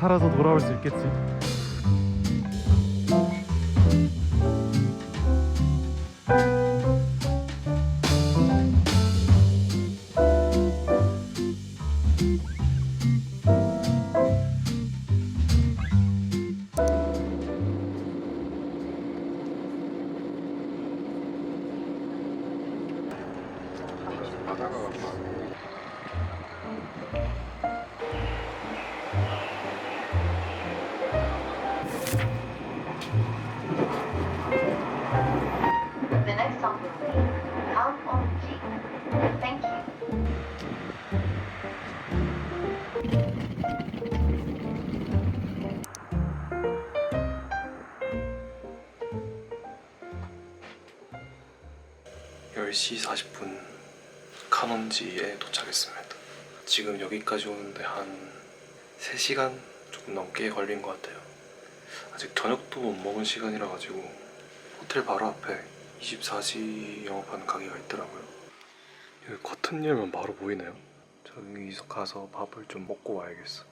살아서 돌아올 수 있겠지. 10시 40분 카논지에 도착했습니다. 지금 여기까지 오는데 한 3시간 조금 넘게 걸린 것 같아요. 아직 저녁도 못 먹은 시간이라 가지고 호텔 바로 앞에 24시 영업하는 가게가 있더라고요. 여기 커튼 열면 바로 보이네요. 저기서 가서 밥을 좀 먹고 와야겠어.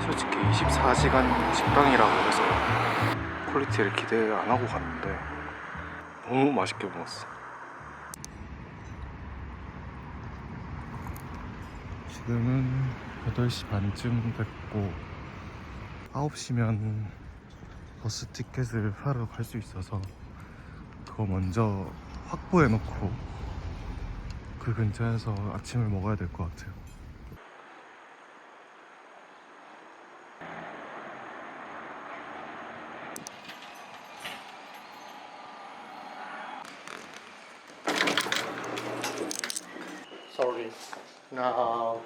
솔직히 24시간 식당이라고 해서 퀄리티를 기대 안 하고 갔는데 너무 맛있게 먹었어. 지금은 8시 반쯤 됐고 9시면 버스 티켓을 사러 갈 수 있어서 그거 먼저 확보해 놓고 그 근처에서 아침을 먹어야 될 것 같아요. Sorry. Now,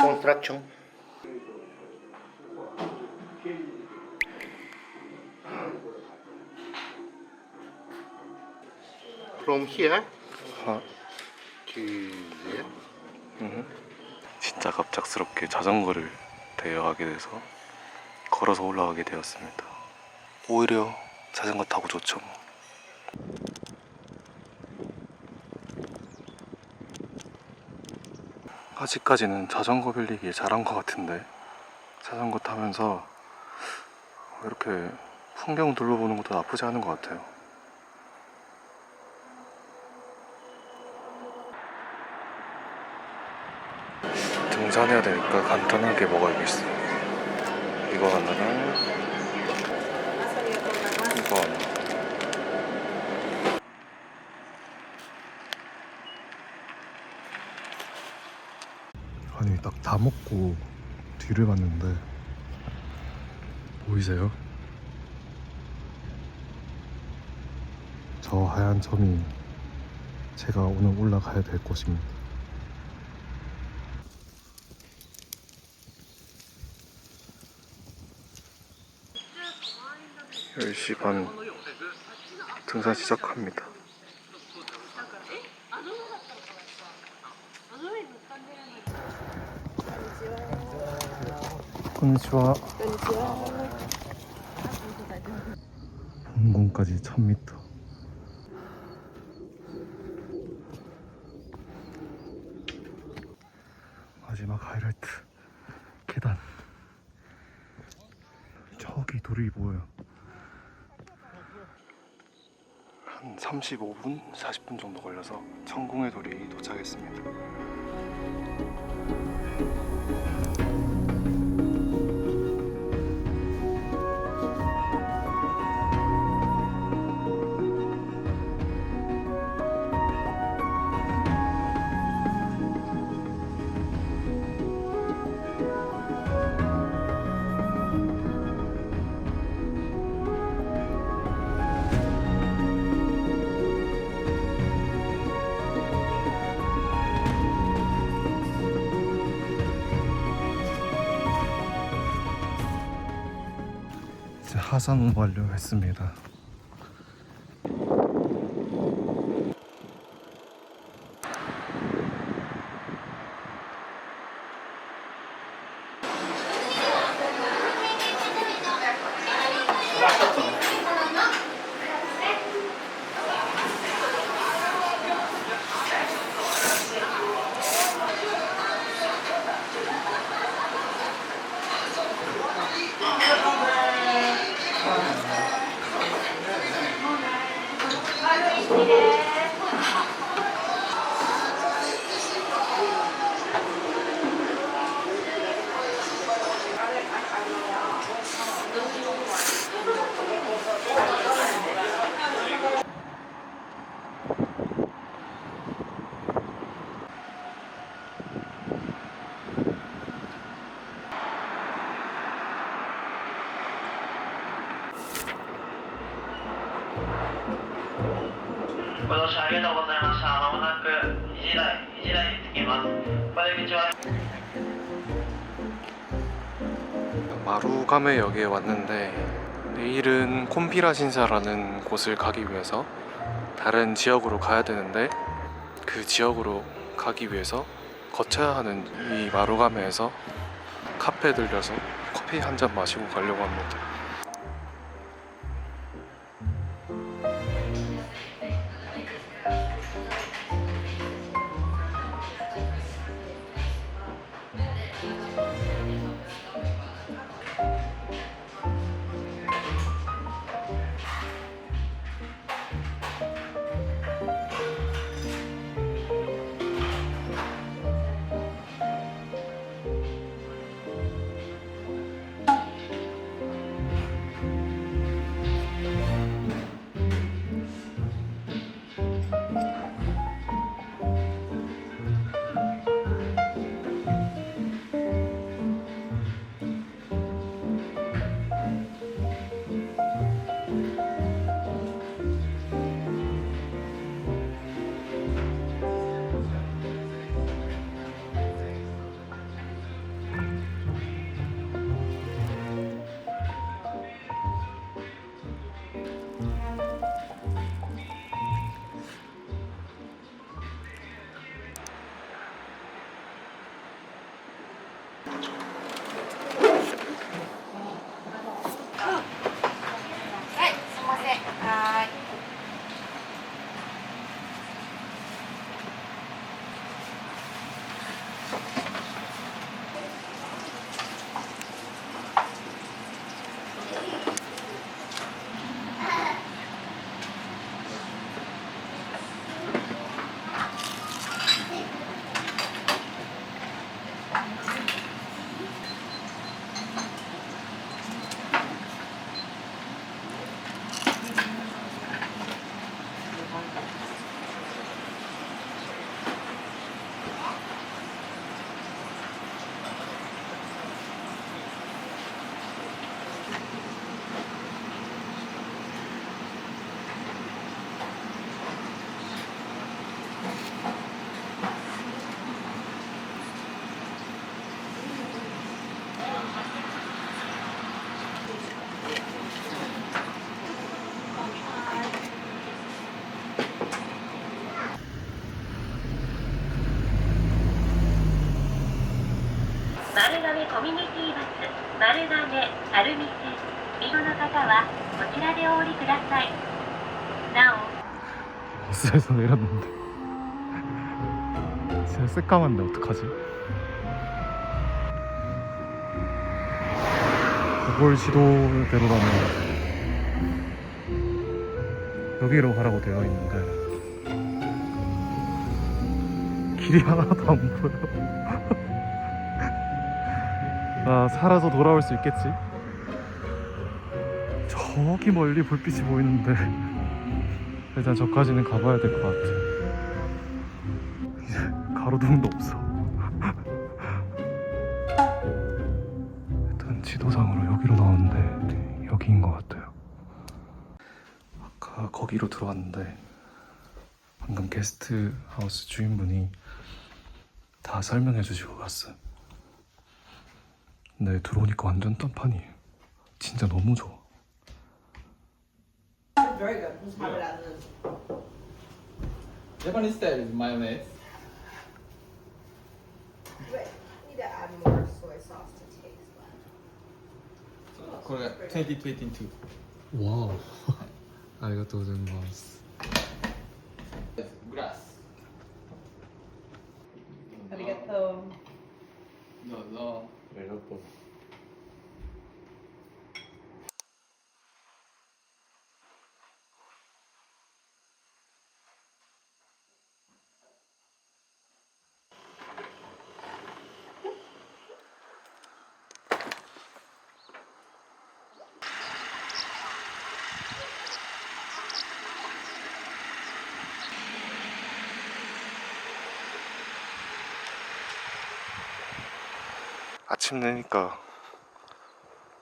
construction. From here 아, to there. 음. 진짜 갑작스럽게 자전거를 대여하게 돼서 걸어서 올라가게 되었습니다. 오히려 자전거 타고 좋죠. 뭐. 아직까지는 자전거 빌리기 잘한 것 같은데 자전거 타면서 이렇게 풍경 둘러보는 것도 나쁘지 않은 것 같아요. 등산해야 되니까 간단하게 먹어야겠어. 이거 하나랑 이거 하나. 아니 딱 다 먹고 뒤를 봤는데 보이세요? 저 하얀 점이 제가 오늘 올라가야 될 곳입니다. 10시 반 등산 시작합니다. Konnichiwa. 본공까지 1000m. 마지막 하이라이트 계단. 저기 돌이 보여요. 한 35분, 40분 정도 걸려서 천공의 돌이 도착했습니다. 하산 완료했습니다. 마루가메역에 왔는데 내일은 콤피라 신사라는 곳을 가기 위해서 다른 지역으로 가야 되는데 그 지역으로 가기 위해서 거쳐야 하는 이 마루가메에서 카페 들려서 커피 한 잔 마시고 가려고 합니다. 丸亀コミュニティバス丸亀晴海線利用の方はこちらでお降りくださいなお 버스에서 내렸는데 진짜 새까만데 어떡하지? 그걸 시도대로라면 여기로 가라고 되어 있는데 길이 하나도 안 보여. 아 살아서 돌아올 수 있겠지? 저기 멀리 불빛이 보이는데 일단 저까지는 가봐야 될 것 같아. 가로등도 없어. 일단 지도상으로 여기로 나왔는데 여기인 것 같아요. 아까 거기로 들어왔는데 방금 게스트 하우스 주인분이 다 설명해 주시고 갔어요. 근데 들어오니까 완전 딴판이 진짜 너무 좋아 Very good. Just have it as is. Japanese style is mayonnaise. But you need to add more soy sauce to taste that. Korea 2022. 와우 아리가또 고자이마스 Yes, grass. Arigato. No, no. Pues, 아침 되니까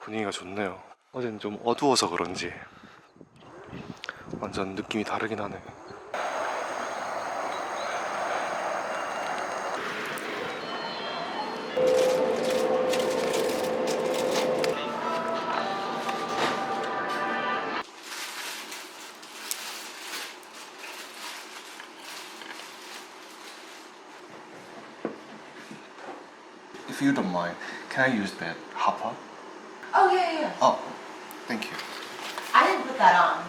분위기가 좋네요. 어제는 좀 어두워서 그런지 완전 느낌이 다르긴 하네. If you don't mind, can I use that hopper? Oh yeah, yeah, yeah. Oh, thank you. I didn't put that on.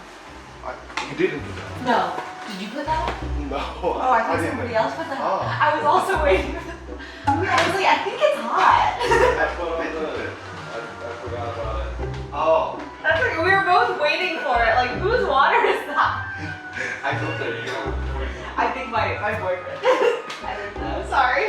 You didn't do that. On. No. Did you put that on? No. Oh, I thought somebody else put that on. Oh. I was also waiting. for the- I was like, I think it's hot. I put on the... I, I forgot about it. Oh, That's like we were both waiting for it. Like, whose water is that? I thought that you. I think my my boyfriend. I don't know. Sorry.「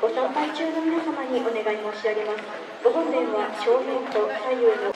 ご参拝中の皆様にお願い申し上げます。ご本殿は正面と左右の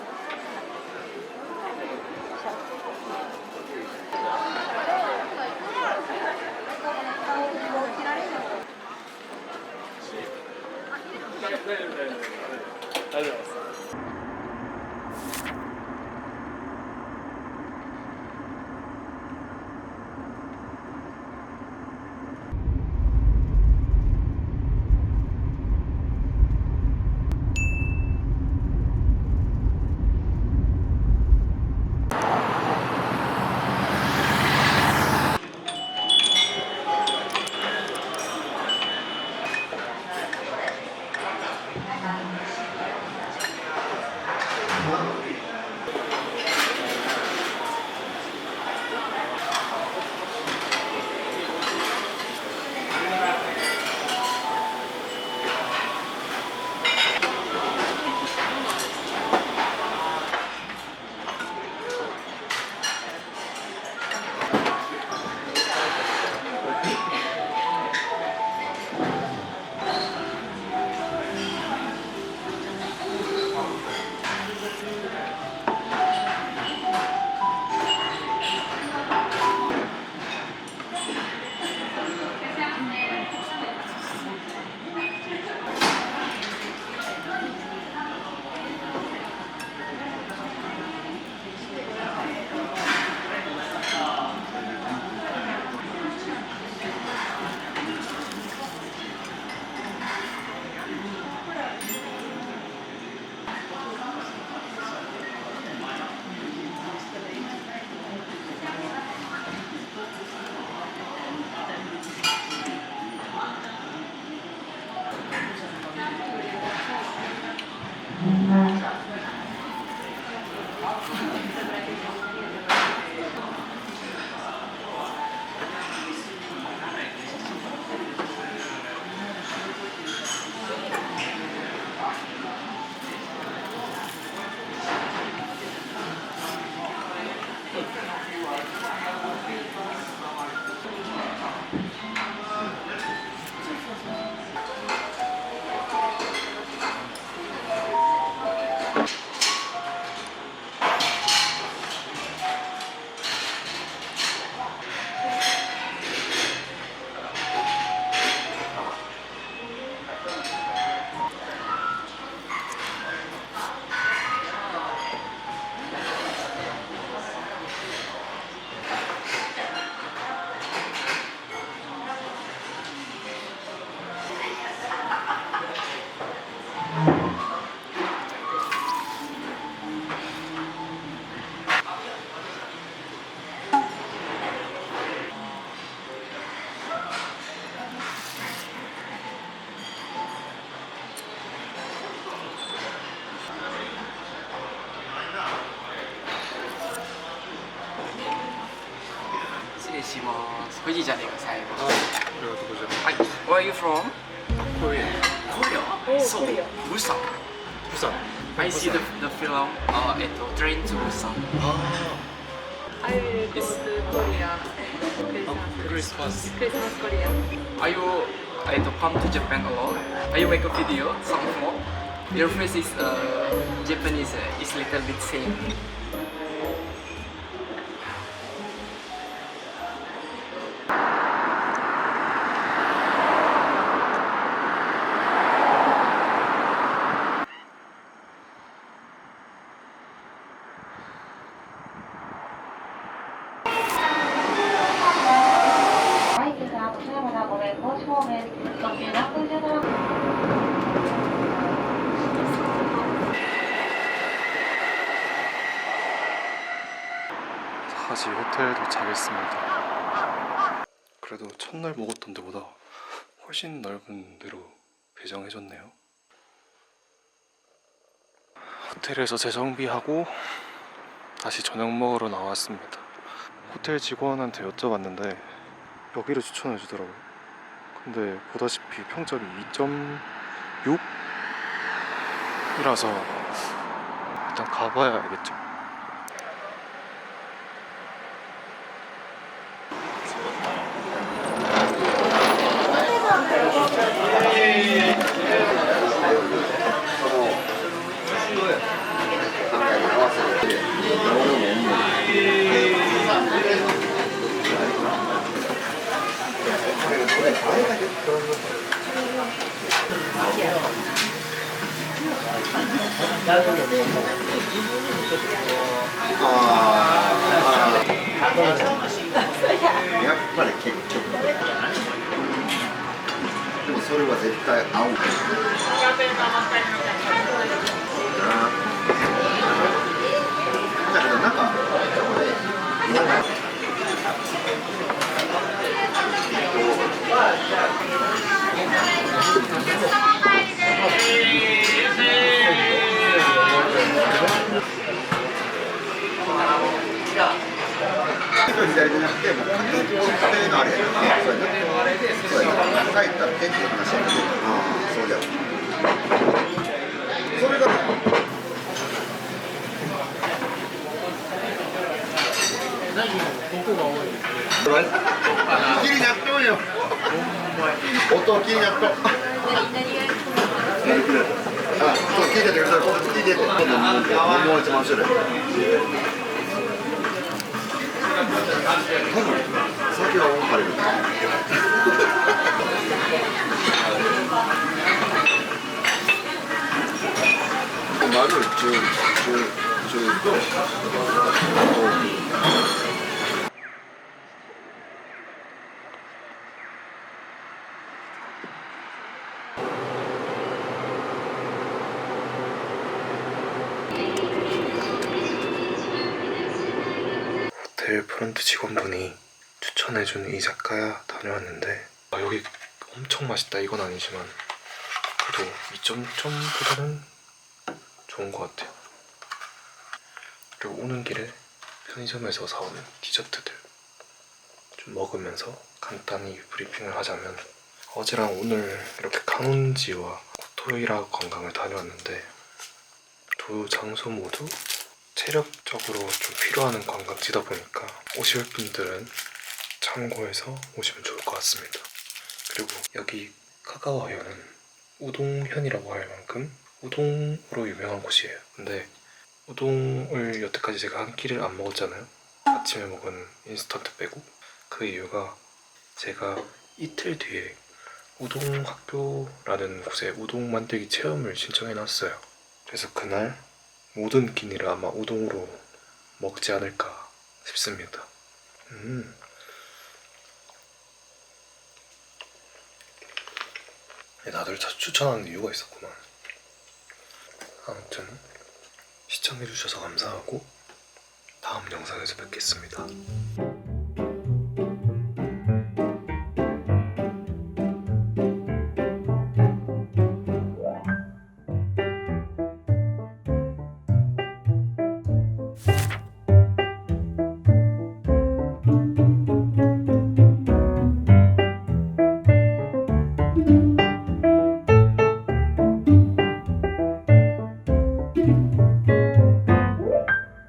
大丈夫です。します富士じゃねえか最後ありがとうございますはい Where are you from? Korea Korea? So Busan Busan I see the, the film uh, at train to Busan ah. I go to Korea oh, Christmas. Christmas Korea Are you I to come to Japan alone? Are you make a video? Some more? Your face is uh, Japanese uh, is little bit same 다시 호텔 도착했습니다. 그래도 첫날 먹었던 데보다 훨씬 넓은 데로 배정해줬네요. 호텔에서 재정비하고 다시 저녁 먹으러 나왔습니다. 호텔 직원한테 여쭤봤는데 여기를 추천해 주더라고요. 근데 보다시피 평점이 6이라서 일단 가봐야 알겠죠. やっぱり結局。でもそれは絶対合う。 프런트 직원분이 추천해준 이자카야 다녀왔는데. 아, 여기 엄청 맛있다. 이건 아니지만. 그래도 2점점보다는 좋은 것 같아요. 그리고 오는 길에 편의점에서 사오는 디저트들 좀 먹으면서 간단히 브리핑을 하자면 어제랑 오늘 이렇게 카논지와 코토이라 관광을 다녀왔는데 두 장소 모두 체력적으로 좀 필요한 관광지다 보니까 오실 분들은 참고해서 오시면 좋을 것 같습니다. 그리고 여기 카가와현은 우동현이라고 할 만큼 우동으로 유명한 곳이에요. 근데 우동을 여태까지 제가 한 끼를 안 먹었잖아요. 아침에 먹은 인스턴트 빼고 그 이유가 제가 이틀 뒤에 우동 학교라는 곳에 우동 만들기 체험을 신청해 놨어요. 그래서 그날 모든 끼니를 아마 우동으로 먹지 않을까 싶습니다. 음. 나들 추천하는 이유가 있었구만. 아무튼 시청해주셔서 감사하고 다음 영상에서 뵙겠습니다.